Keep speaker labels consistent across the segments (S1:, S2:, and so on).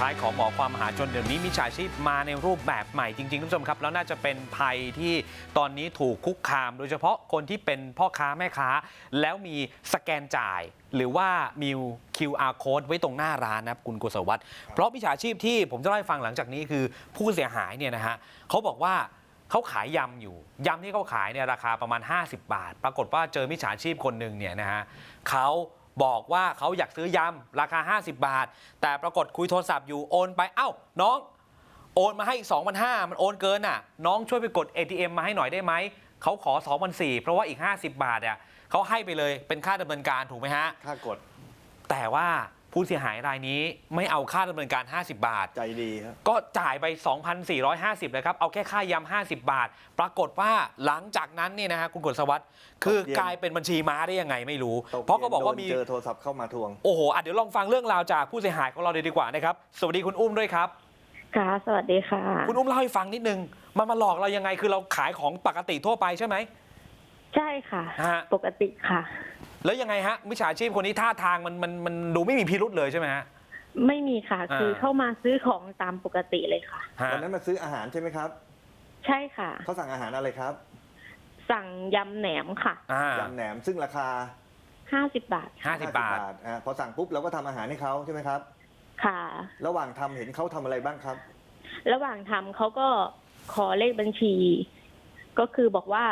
S1: ท้ายของหมอความหาชนเดี๋ยวนี้มิจฉาชีพมาในรูปแบบใหม่จริงๆท่านผู้ชมครับ แล้วน่าจะเป็นภัยที่ตอนนี้ถูกคุกคาม โดยเฉพาะคนที่เป็นพ่อค้าแม่ค้า แล้วมีสแกนจ่าย หรือว่ามี QR code ไว้ตรงหน้าร้านนะครับคุณกุศวัตรเพราะมิจฉาชีพที่ผมจะเล่าให้ฟังหลังจากนี้คือผู้เสียหายเนี่ยนะฮะเขาบอกว่าเขาขายยำอยู่ยำที่เขาขายเนี่ยราคาประมาณ 50 บาท ปรากฏว่าเจอมิจฉาชีพคนหนึ่งเนี่ยนะฮะเขา บอกว่าเขาอยากซื้อยำราคา 50 บาท แต่ปรากฏคุยโทรศัพท์อยู่โอนไปเอ้าน้อง โอนมาให้อีก2 5 0 0มันโอนเกินน่ะ น้องช่วยไปกด ATM มาให้หน่อยได้ไหมเขาขอ2 4 0 0เพราะว่าอีก 50 บาทอะเขาให้ไปเลยเป็นค่าดำเนินการถูกไหมฮะ
S2: ค่ากด
S1: แต่ว่าผู้เสียหายรายนี้ไม่เอาค่าดำเนินการ 50 บาท
S2: ใจดีครับ
S1: ก็จ่ายไป 2,450เลยครับ เอาแค่ค่ายำ50 บาท ปรากฏว่าหลังจากนั้นเนี่ยนะฮะคุณกฤษวัตรคือกลายเป็นบัญชีม้าได้ยังไงไม่รู้
S2: ต
S1: เพราะเขาบอกว่า
S2: ย็น
S1: มี
S2: โดนเจอโทรศัพท์เข้ามาทวง
S1: โอ้โหอะเดี๋ยวลองฟังเรื่องราวจากผู้เสียหายของเราเลยดีกว่านะครับ สวัสดีคุณอุ้มด้วยครับ
S3: ค่ะ สวัสดีค่ะ
S1: คุณอุ้มเล่าให้ฟังนิดนึง มันมาหลอกเรายังไง คือเราขายของปกติทั่วไปใช่ไหม
S3: ใช่ค่ะ
S1: ฮะ
S3: ปกติค่ะ
S1: แล้วยังไงฮะมิจฉาชีพคนนี้ท่าทางมันมันมันดูไม่มีพิรุษเลยใช่ไหมฮะ
S3: ไม่มีค่ะ
S1: อ่า
S3: คือเข้ามาซื้อของตามปกติเลยค่ะ
S1: ฮะ
S2: วันนั้นมาซื้ออาหารใช่ไหมครับ
S3: ใช่ค่ะ
S2: เขาสั่งอาหารอะไรครับ
S3: สั่งยำแหนมค่ะ
S1: อ่ายำ
S2: แหนมซึ่งราคา
S3: ห้าสิบบาท
S1: ห้าสิบบาท
S2: อ่าพอสั่งปุ๊บเราก็ทำอาหารให้เขาใช่ไหมครับ
S3: ค่ะ
S2: ระหว่างทำเห็นเขาทำอะไรบ้างครับ
S3: ระหว่างทำเขาก็ขอเลขบัญชี ก็คือบอกว่า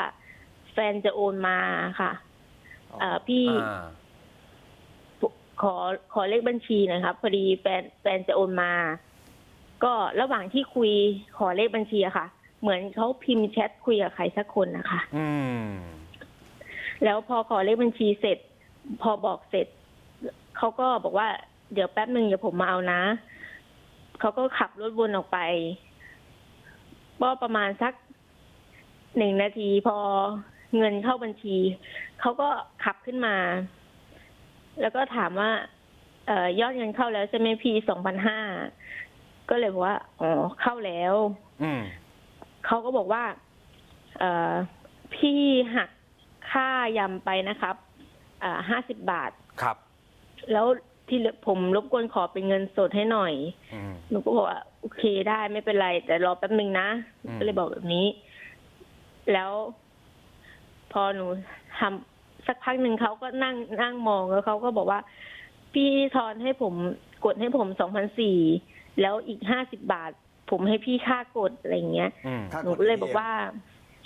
S3: แฟนจะโอนมาค่ะ
S2: อ๋อ
S3: เอ่อพี่
S1: อ่า
S3: ขอขอเลขบัญชีหนะครับ พอดีแฟนแฟนจะโอนมา ก็ระหว่างที่คุยขอเลขบัญชีอะค่ะ เหมือนเขาพิมพ์แชทคุยกับใครสักคนนะคะ
S1: อืม
S3: แล้วพอขอเลขบัญชีเสร็จ พอบอกเสร็จเขาก็บอกว่าเดี๋ยวแป๊บหนึ่งเดี๋ยวผมมาเอานะเขาก็ขับรถวนออกไปก็ประมาณสักหนึ่งนาทีพอ เงินเข้าบัญชี เขาก็ขับขึ้นมา แล้วก็ถามว่า เออยอดเงินเข้าแล้วใช่ไหมพี่สองพันห้าก็เลยบอกว่าอ๋อเข้าแล้ว
S1: อืม
S3: เขาก็บอกว่า เออพี่หักค่ายำไปนะครับอ่าห้าสิบบาท
S1: ครับ
S3: แล้วที่เหลือผมรบกวนขอเป็นเงินสดให้หน่อย
S1: อืม
S3: หนูก็บอกว่าโอเคได้ไม่เป็นไร แต่รอแป๊บนึงนะ
S1: อืม
S3: ก็เลยบอกแบบนี้ แล้ว พอหนูทำสักพักหนึ่งเขาก็นั่งนั่งมองแล้วเขาก็บอกว่า พี่ทอนให้ผมกดให้ผมสองพันสี่แล้วอีกห้าสิบบาท ผมให้พี่ค่ากดอะไรอย่างเงี้ย
S1: อืม
S2: ค่า
S3: หนูก็เลยบอกว่า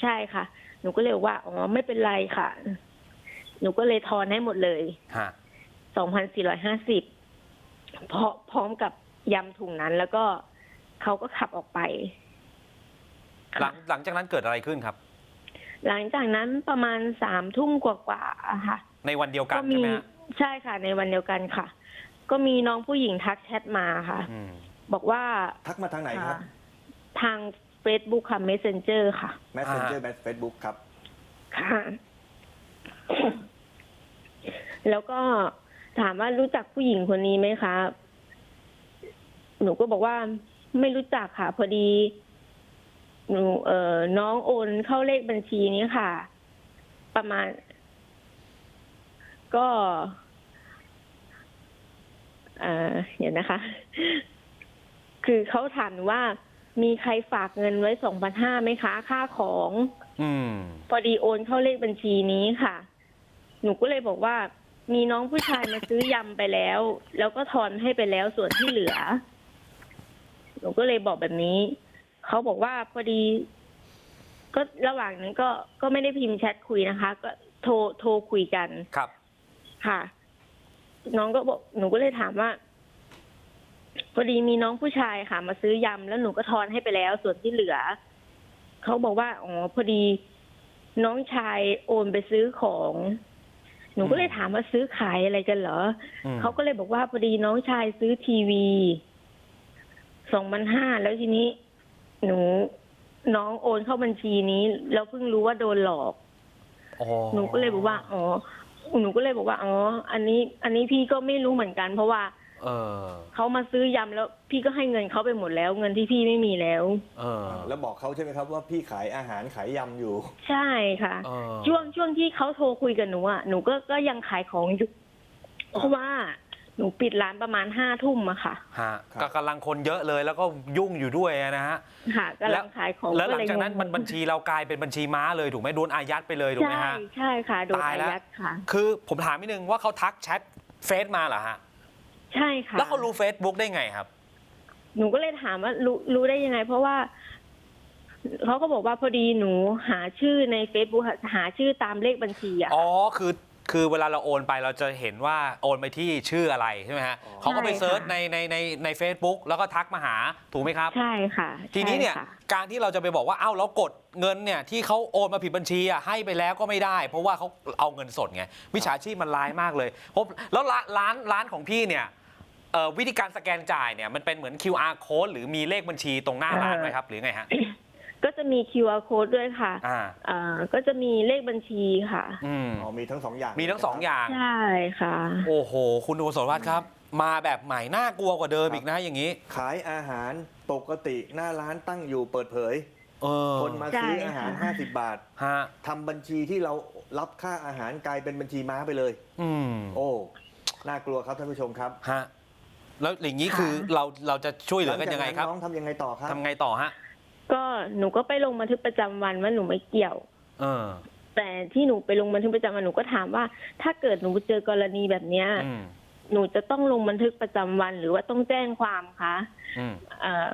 S3: ใช่ค่ะ หนูก็เลยบอกว่าอ๋อไม่เป็นไรค่ะ หนูก็เลยทอนให้หมดเลย
S1: ฮะ
S3: สองพันสี่ร้อยห้าสิบพร้อพร้อมกับยำถุงนั้น แล้วก็เขาก็ขับออกไป
S1: หลังหลังจากนั้นเกิดอะไรขึ้นครับ
S3: หลังจากนั้นประมาณสามทุ่มกว่าๆอะค่ะ
S1: ในวันเดียวกัน
S3: ก็
S1: ใช่
S3: มี
S1: ไหมฮะ
S3: ใช่ค่ะ ในวันเดียวกันค่ะ ก็มีน้องผู้หญิงทักแชทมาค่ะ
S1: อืม
S3: บอกว่า
S2: ทักมาทางไหนครับ
S3: อ่าทาง Facebook ค่ะ Messenger ค่ะ
S2: Messenger Facebook ครับ
S3: ค่ะ แล้วก็ถามว่ารู้จักผู้หญิงคนนี้ไหมคะ หนูก็บอกว่าไม่รู้จักค่ะ พอดี หนูเอ่อน้องโอนเข้าเลขบัญชีนี้ค่ะ ประมาณ ก็เอ่อเดี๋ยวนะคะ คือเขาถามหนูว่ามีใครฝากเงินไว้สองพันห้าไหมคะ ค่าของ
S1: อืม
S3: พอดีโอนเข้าเลขบัญชีนี้ค่ะ หนูก็เลยบอกว่า มีน้องผู้ชายมาซื้อยำไปแล้ว แล้วก็ทอนให้ไปแล้วส่วนที่เหลือ หนูก็เลยบอกแบบนี้ เขาบอกว่าพอดี ก็ระหว่างนั้นก็ก็ไม่ได้พิมพ์แชทคุยนะคะ ก็โทรโทรคุยกัน
S1: ครับ
S3: ค่ะ น้องก็บอกหนูก็เลยถามว่าพอดีมีน้องผู้ชายค่ะ มาซื้อยำแล้วหนูก็ทอนให้ไปแล้ว ส่วนที่เหลือเขาบอกว่าอ๋อพอดีน้องชายโอนไปซื้อของ หนูก็เลยถามว่าซื้อขายอะไรกันเหรอ
S1: อืม
S3: เขาก็เลยบอกว่าพอดีน้องชายซื้อทีวีสองพันห้าแล้วทีนี้ หนูน้องโอนเข้าบัญชีนี้ แล้วเพิ่งรู้ว่าโดนหลอก
S1: อ๋อ
S3: หนูก็เลยบอกว่าอ๋อหนูก็เลยบอกว่าอ๋อ อันนี้ อันนี้พี่ก็ไม่รู้เหมือนกัน เพราะว่า
S1: เออ
S3: เขามาซื้อยำแล้ว พี่ก็ให้เงินเขาไปหมดแล้ว เงินที่พี่ไม่มีแล้ว
S1: เออ
S2: แล้วบอกเขาใช่ไหมครับว่าพี่ขายอาหารขายยำอยู่
S3: ใช่ค่ะ
S1: เออ
S3: ช่วงช่วงที่เขาโทรคุยกับหนูอะหนูก็ก็ยังขายของอยู่เพราะว่า หนูปิดร้านประมาณห้าทุ่มอะค่ะ
S1: ฮะ
S2: ครับ
S1: ก็กำลังคนเยอะเลยแล้วก็ยุ่งอยู่ด้วยนะฮะ
S3: ค่ะกำลังขายของ
S1: แล้วหลัง
S3: เย
S1: จากนั้น
S3: งง
S1: มันบัญชีเรากลายเป็นบัญชีม้าเลยถูกไหมโดนอายัดไปเลยถูกไหม
S3: ใช่
S1: ฮะ
S3: ใช่ค่ะโดน
S1: ตาย
S3: อา
S1: แล้ว
S3: ยัดค่ะ
S1: คือผมถามนิดนึงว่าเขาทักแชทเฟซมาเหรอฮะ
S3: ใช่ค่ะ
S1: แล้วเขารู้ Facebook ได้ไงครับ
S3: หนูก็เลยถามว่ารู้รู้ได้ยังไง เพราะว่าเขาก็บอกว่าพอดีหนูหาชื่อใน Facebook หาชื่อตามเลขบัญชีอะ
S1: อ๋อ คือ คือเวลาเราโอนไปเราจะเห็นว่าโอนไปที่ชื่ออะไรใช่ไหมฮะ
S2: อ๋อ
S1: เขาก็ไป
S3: ใช่ค่ะ
S1: เซิร์ชในในในใน Facebook แล้วก็ทักมาหาถูกไหมครับ
S3: ใช่ค่ะ
S1: ทีนี้เนี่ย
S3: ใช่ค่ะ
S1: การที่เราจะไปบอกว่าเอ้าเรากดเงินเนี่ยที่เขาโอนมาผิดบัญชีอะให้ไปแล้วก็ไม่ได้ เพราะว่าเขาเอาเงินสดไงวิชาชีพมันร้ายมากเลยผมแล้วร้านร้านร้านของพี่เนี่ยเอ่อวิธีการสแกนจ่ายเนี่ยมันเป็นเหมือน QR code หรือมีเลขบัญชีตรงหน้าร้านไหมครับหรือไงฮะ
S3: ก็จะมี QR code ด้วยค่ะ
S1: อ่า
S3: อ่าก็จะมีเลขบัญชีค่ะ
S1: อืม
S2: อ๋อมีทั้งสองอย่าง
S1: มีทั้งสองอย่าง
S3: ใช่ค่ะ
S1: โอ้โห คุณโอสรวัตรครับ มาแบบใหม่น่ากลัวกว่าเดิมอีกนะอย่างนี้
S2: ขายอาหารปกติหน้าร้านตั้งอยู่เปิดเผย
S1: เออ
S2: คนมาซื้อ
S3: ใช่
S2: อาหาร
S3: ค่ะ
S2: 50 บาท
S1: ฮะ
S2: ทำบัญชีที่เรารับค่าอาหารกลายเป็นบัญชีม้าไปเลย
S1: อืม
S2: โอ้น่ากลัวครับท่านผู้ชมครับ
S1: ฮะแล้วอย่างนี้
S3: ค่ะ
S1: คือเราเราจะช่วยเหลือกันยังไงครับ
S2: หลัจากน้องทำยังไงต่อครับ
S1: ทำไงต่อฮะ
S3: ก็หนูก็ไปลงบันทึกประจำวันว่าหนูไม่เกี่ยว
S1: เออ
S3: แต่ที่หนูไปลงบันทึกประจำวันหนูก็ถามว่า ถ้าเกิดหนูเจอกรณีแบบเนี้ย
S1: อืม
S3: หนูจะต้องลงบันทึกประจำวัน หรือว่าต้องแจ้งความคะ
S1: อืม
S3: เอ่อ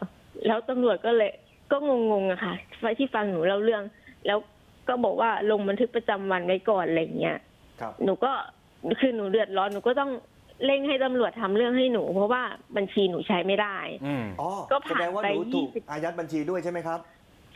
S3: แล้วตำรวจก็เลยก็งงๆอะค่ะที่ฟังหนูเล่าเรื่อง แล้วก็บอกว่าลงบันทึกประจำวันไว้ก่อนอะไรเงี้ย
S2: ครับ
S3: หนูก็คือหนูเดือดร้อนหนูก็ต้อง เร่งให้ตำรวจทำเรื่องให้หนู เพราะว่าบัญชีหนูใช้ไม่ได้
S1: อืม
S2: อ๋อ
S3: ก็
S2: แส
S3: ผ่าน
S2: ดงว่า
S3: ไป
S2: หนูถูก
S3: 20
S2: อายัดบัญชีด้วยใช่ไหมครับ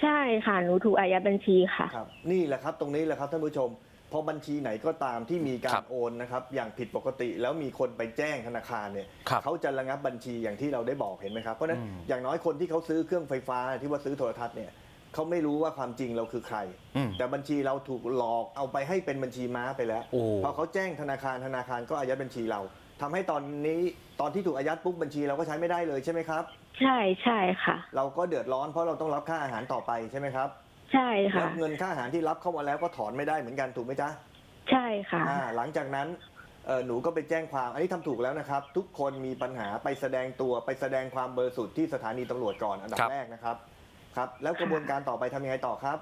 S3: ใช่ค่ะหนูถูกอายัดบัญชีค่ะ
S2: ครับนี่แหละครับตรงนี้แหละครับท่านผู้ชม พอบัญชีไหนก็ตามที่มีกา
S1: ครั
S2: ร
S1: บ
S2: โอนนะครับอย่างผิดปกติแล้วมีคนไปแจ้งธนาคารเนี่ย
S1: ครับ
S2: เขาจะระงับบัญชีอย่างที่เราได้บอกเห็นไหมครับเพราะฉะนั้น
S1: อืม
S2: อย่างน้อยคนที่เขาซื้อเครื่องไฟฟ้าที่ว่าซื้อโทรทัศน์เนี่ยเขาไม่รู้ว่าความจริงเราคือใคร
S1: อืม
S2: แต่บัญชีเราถูกหลอกเอาไปให้เป็นบัญชีม้าไปแล้ว
S1: โอ้
S2: พอเขาแจ้งธนาคารธนาคารก็อายัดบัญชีเรา ทำให้ตอนนี้ตอนที่ถูกอายัดปุ๊บบัญชีเราก็ใช้ไม่ได้เลยใช่ไหมครับ
S3: ใช่ใช่ค่ะ
S2: เราก็เดือดร้อนเพราะเราต้องรับค่าอาหารต่อไปใช่ไหมครับ
S3: ใช่
S2: แล้
S3: ค่ะ
S2: วเงินค่าอาหารที่รับเข้ามาแล้วก็ถอนไม่ได้เหมือนกันถูกไหมจ๊ะ
S3: ใช่ค่ะ
S2: อ่าหลังจากนั้นเอ่อหนูก็ไปแจ้งความอันนี้ทำถูกแล้วนะครับ ทุกคนมีปัญหาไปแสดงตัวไปแสดงความเบริสุทธิ์ที่สถานีตำรวจก่อนอันดับ
S1: ครับ
S2: แรกนะครับครับ แล้วกระบวนการต่อไปทำยังไงต่อครับ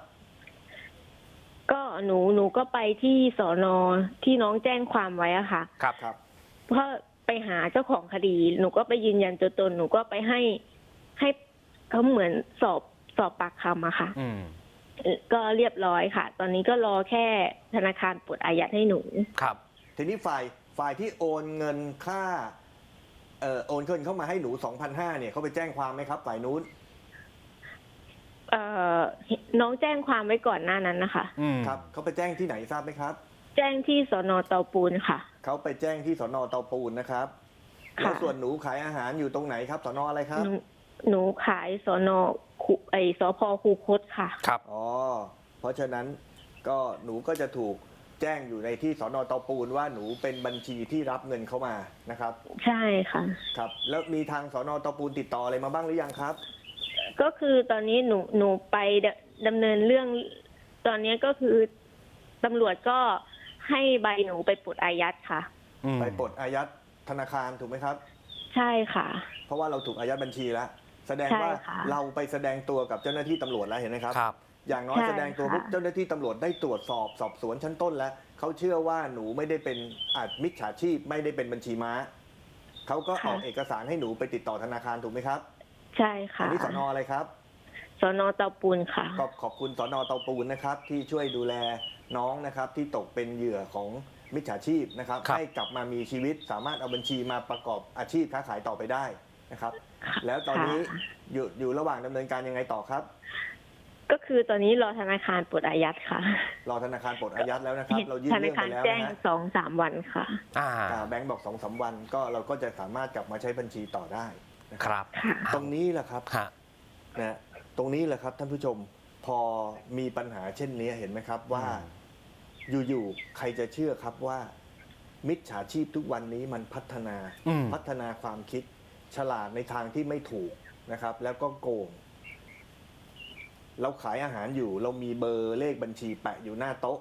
S3: ก็หนูหนูก็ไปที่สอนอที่น้องแจ้งความไว้อะค่ะ
S1: ครับ
S2: ครับ
S3: เพราะไปหาเจ้าของคดี หนูก็ไปยืนยันตัวตนหนูก็ไปให้ให้เขาเหมือนสอบสอบปากคำอะค่ะ
S1: อืม
S3: ก็เรียบร้อยค่ะ ตอนนี้ก็รอแค่ธนาคารปลดอายัดให้หนู
S1: ครับ
S2: ทีนี้ฝ่ายฝ่ายที่โอนเงินค่าเอ่อโอนเงินเข้ามาให้หนู2,500เนี่ยเขาไปแจ้งความไหมครับฝ่ายนู้น
S3: เอ่อน้องแจ้งความไว้ก่อนหน้านั้นนะคะ
S1: อืม
S2: ครับเขาไปแจ้งที่ไหนทราบไหมครับ
S3: แจ้งที่สอนอเตาปูนค่ะ
S2: เขาไปแจ้งที่สนเตาปูนนะครับ
S3: ค่ะ
S2: แล้วส่วนหนูขายอาหารอยู่ตรงไหนครับสนอะไรครับ
S3: หนูหนูขายสอนอคูไอสพคูคตค่ะ
S1: ครับ
S2: อ๋อ เพราะฉะนั้นก็หนูก็จะถูกแจ้งอยู่ในที่สอนอเตาปูนว่าหนูเป็นบัญชีที่รับเงินเข้ามานะครับ
S3: ใช่ค่ะ
S2: ครับ แล้วมีทางสอนอเตาปูนติดต่ออะไรมาบ้างหรือยังครับ
S3: ก็คือตอนนี้หนูหนูไปดดำเนินเรื่อง ตอนนี้ก็คือตำรวจก็ ให้ใบหนูไปปลดอายัดค่ะ
S1: อืม
S2: ไปปลดอายัดธนาคารถูกไหมครับ
S3: ใช่ค่ะ
S2: เพราะว่าเราถูกอายัดบัญชีแล้ว แสดง
S3: ใช่
S2: ว่า
S3: ค่ะ
S2: เราไปแสดงตัวกับเจ้าหน้าที่ตำรวจแล้วเห็นไหมครับ
S1: ครับ
S2: อย่างน้อย
S3: ใช่
S2: แสดงตัว
S3: ค่ะ
S2: ปุ๊บเจ้าหน้าที่ตำรวจได้ตรวจสอบสอบสวนชั้นต้นแล้ว เขาเชื่อว่าหนูไม่ได้เป็นอาจมิจฉาชีพไม่ได้เป็นบัญชีม้า เขาก็ออกเอกสารให้หนูไปติดต่อธนาคารถูกไหมครับ
S3: ใช่
S2: อั
S3: ค่ะ
S2: นี้สอนออะไรครับ
S3: สอนอเตาปูนค่ะ
S2: ก็ขอบคุณสอนอเตาปูนนะครับ ที่ช่วยดูแล น้องนะครับที่ตกเป็นเหยื่อของมิจฉาชีพนะครับ
S1: ครับ
S2: ให้กลับมามีชีวิตสามารถเอาบัญชีมาประกอบอาชีพค้าขายต่อไปได้นะครับ แล้วตอนนี้
S3: ค่ะ
S2: อยู่อยู่ระหว่างดำเนินการยังไงต่อครับ
S3: ก็คือตอนนี้รอธนาคารปลดอายัดค่ะ
S2: รอธนาคารปลดอายัดแล้วนะครับ เรายื่น
S3: ธนา
S2: เรื่อง
S3: คาร
S2: ไปแล้ว
S3: แจ้ง
S2: นะฮะ
S3: สองสามวันค่ะ
S1: อ่า
S2: อ่าแบงก์บอกสองสามวันก็เราก็จะสามารถกลับมาใช้บัญชีต่อได้นะ
S1: ค
S2: ครับ
S1: รับ
S3: ค่ะ
S2: ตรงนี้แหละครับ
S1: ฮะ
S2: นะตรงนี้แหละครับท่านผู้ชมพอมีปัญหาเช่นนี้เห็นไหมครับว่าอ ยู่ๆ ใครจะเชื่อครับว่า มิจฉาชีพทุกวันนี้มันพัฒนา
S1: อืม
S2: พัฒนาความคิด ฉลาดในทางที่ไม่ถูกนะครับ แล้วก็โกง เราขายอาหารอยู่ เรามีเบอร์เลขบัญชีแปะอยู่หน้าโต๊ะ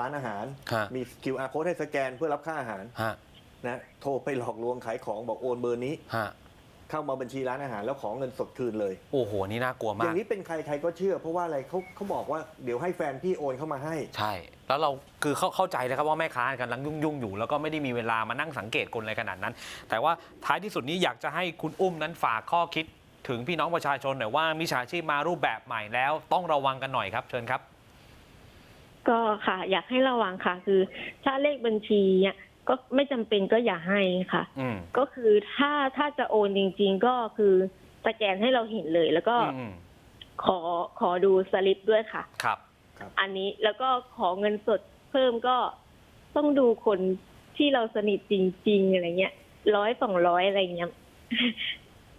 S2: ร้านอาหาร
S1: ฮะ
S2: มี QR code ให้สแกนเพื่อรับค่าอาหาร
S1: ฮะ
S2: นะโทรไปหลอกลวงขายของบอกโอนเบอร์นี้
S1: ฮะ
S2: เข้ามาบัญชีร้านอาหารแล้วขอเงินสดคืนเลย
S1: โอ้โห นี่น่ากลัว
S2: อ
S1: มาก
S2: ย่างนี้เป็นใครใครก็เชื่อ เพราะว่าอะไรเขาเขาบอกว่าเดี๋ยวให้แฟนพี่โอนเข้ามาให้
S1: ใช่ แล้วเราคือเข้าเข้าใจเลยครับว่าแม่ค้ากำลังยุ่งๆอยู่ แล้วก็ไม่ได้มีเวลามานั่งสังเกตคนอะไรขนาดนั้น แต่ว่าท้ายที่สุดนี้อยากจะให้คุณอุ้มนั้นฝากข้อคิดถึงพี่น้องประชาชนหน่อยว่ามิจฉาชีพมารูปแบบใหม่แล้ว ต้องระวังกันหน่อยครับ เชิญครับ
S3: ก็ค่ะ อยากให้ระวังค่ะ คือถ้าเลขบัญชีเนี่ย ก็ไม่จำเป็นก็อย่าให้ค่ะ
S1: อืม
S3: ก็คือถ้าถ้าจะโอนจริง ๆ ก็คือสแกนให้เราเห็นเลย แล้วก็
S1: อืม
S3: ขอขอดูสลิปด้วยค่ะ
S1: ครับ
S3: อันนี้แล้วก็ขอเงินสดเพิ่มก็ต้องดูคนที่เราสนิทจริง ๆ อะไรเงี้ยร้อยสองร้อยอะไรเงี้ย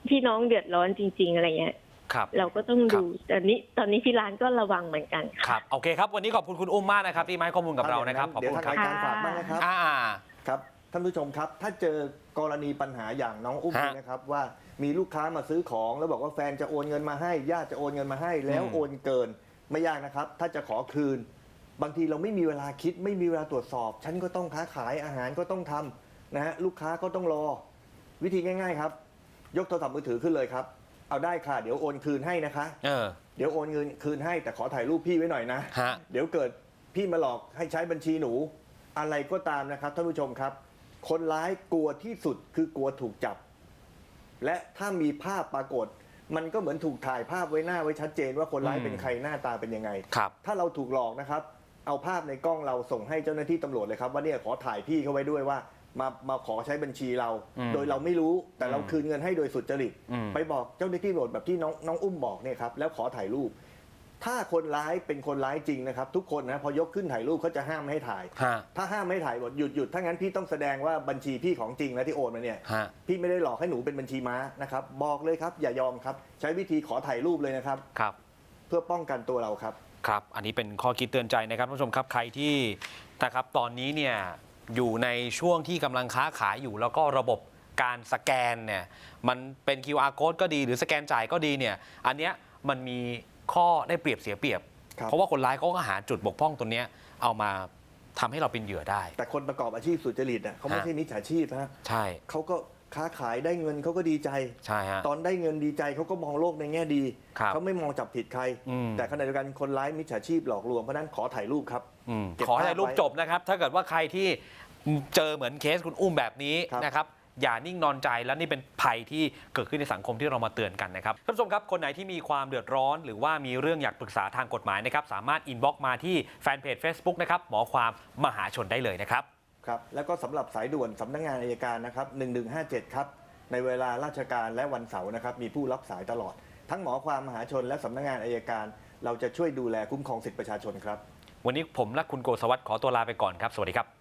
S3: พี่น้องเดือดร้อนจริง ๆ อะไรเงี้ย
S1: ครับ
S3: เราก็ต้อง
S1: ครับ
S3: ดูตอนนี้ตอนนี้ที่ร้านก็ระวังเหมือนกัน
S1: ค
S3: ค่ะ
S1: รับ โอเคครับ วันนี้ขอบคุณคุณอุ้มมากนะครับที่มาให้ข้อมูลกับเรานะครับ ขอบ
S2: เดี๋ยว
S1: คุณ
S2: ทาง
S1: ค
S2: รา
S1: รับ
S2: ยการฝากบ้างนะครับ
S1: อ่า
S2: ครับท่านผู้ชมครับ ถ้าเจอกรณีปัญหาอย่างน้องอุ้ม
S1: ฮะ
S2: นี่นะครับว่ามีลูกค้ามาซื้อของ แล้วบอกว่าแฟนจะโอนเงินมาให้ญาติจะโอนเงินมาให้ แล้ว
S1: อืม
S2: โอนเกินไม่ยากนะครับ ถ้าจะขอคืน บางทีเราไม่มีเวลาคิด ไม่มีเวลาตรวจสอบ ฉันก็ต้องค้าขายอาหารก็ต้องทำนะฮะลูกค้าก็ต้องรอ วิธีง่าย ๆครับ ยกโทรศัพท์มือถือขึ้นเลยครับ เอาได้ค่ะ เดี๋ยวโอนคืนให้นะคะ
S1: เออ
S2: เดี๋ยวโอนเงินคืนให้แต่ขอถ่ายรูปพี่ไว้หน่อยนะ
S1: ฮะ
S2: เดี๋ยวเกิดพี่มาหลอกให้ใช้บัญชีหนู อะไรก็ตามนะครับท่านผู้ชมครับ คนร้ายกลัวที่สุดคือกลัวถูกจับ และถ้ามีภาพปรากฏ มันก็เหมือนถูกถ่ายภาพไว้หน้าไว้ชัดเจนว่าคนร้าย
S1: อืม
S2: เป็นใครหน้าตาเป็นยังไง
S1: ครับ
S2: ถ้าเราถูกหลอกนะครับ เอาภาพในกล้องเราส่งให้เจ้าหน้าที่ตำรวจเลยครับว่าเนี่ยขอถ่ายพี่เขาไว้ด้วยว่า มามาขอใช้บัญชีเรา
S1: อืม
S2: โดยเราไม่รู้แต่เรา
S1: อืม
S2: คืนเงินให้โดยสุจริต
S1: อืม
S2: ไปบอกเจ้าหน้าที่ตำรวจแบบที่น้องน้องอุ้มบอกเนี่ยครับแล้วขอถ่ายรูป ถ้าคนร้ายเป็นคนร้ายจริงนะครับ ทุกคนนะพอยกขึ้นถ่ายรูปเขาจะห้ามไม่ให้ถ่าย
S1: ฮะ
S2: ถ้าห้ามไม่ให้ถ่ายบอกหยุดหยุดถ้างั้นพี่ต้องแสดงว่าบัญชีพี่ของจริงแล้วที่โอนมาเนี่ย
S1: ฮะ
S2: พี่ไม่ได้หลอกให้หนูเป็นบัญชีม้านะครับ บอกเลยครับ อย่ายอมครับ ใช้วิธีขอถ่ายรูปเลยนะครับ
S1: ครับ
S2: เพื่อป้องกันตัวเราครับ
S1: ครับ อันนี้เป็นข้อคิดเตือนใจนะครับท่านผู้ชมครับ ใครที่นะครับตอนนี้เนี่ยอยู่ในช่วงที่กำลังค้าขายอยู่ แล้วก็ระบบการสแกนเนี่ยมันเป็น QR code ก็ดีหรือสแกนจ่ายก็ดีเนี่ยอันเนี้ยมันมี ข้อได้เปรียบเสียเปรียบ
S2: ครับ
S1: เพราะว่าคนร้ายเขาก็หาจุดบกพร่องตัวเนี้ยเอามาทำให้เราเป็นเหยื่อได้
S2: แต่คนประกอบอาชีพสุจริตน่ะเขาไม่
S1: ฮะ
S2: ใช่มิจฉาชีพนะ
S1: ใช่
S2: เขาก็ค้าขายได้เงินเขาก็ดีใจ
S1: ใช่ฮะ
S2: ตอนได้เงินดีใจเขาก็มองโลกในแง่ดี
S1: ครับ
S2: เขาไม่มองจับผิดใคร
S1: อืม
S2: แต่ขณะเดียวกันคนร้ายมิจฉาชีพหลอกลวงเพราะฉะนั้นขอถ่ายรูปครับ
S1: อืม
S2: เก็บ
S1: ขอให้
S2: ภาพ
S1: รูป
S2: ไว้
S1: จบนะครับ ถ้าเกิดว่าใครที่เจอเหมือนเคสคุณอุ้มแบบนี้
S2: ครับ
S1: นะครับ อย่านิ่งนอนใจและนี่เป็นภัยที่เกิดขึ้นในสังคมที่เรามาเตือนกันนะครับท่านผู้ชมครับคนไหนที่มีความเดือดร้อน หรือว่ามีเรื่องอยากปรึกษาทางกฎหมายนะครับสามารถอินบ็อกมาที่แฟนเพจ Facebook นะครับหมอความมหาชนได้เลยนะครับ
S2: ครับแล้วก็สำหรับสายด่วนสำนักงานอายการนะครับ 1157 ครับ ในเวลาราชการและวันเสาร์นะครับ มีผู้รับสายตลอด ทั้งหมอความมหาชนและสำนักงานอายการ เราจะช่วยดูแลคุ้มครองสิทธิประชาชนครับ
S1: วันนี้ผมและคุณโกศวัตรขอตัวลาไปก่อนครับ สวัสดีครับ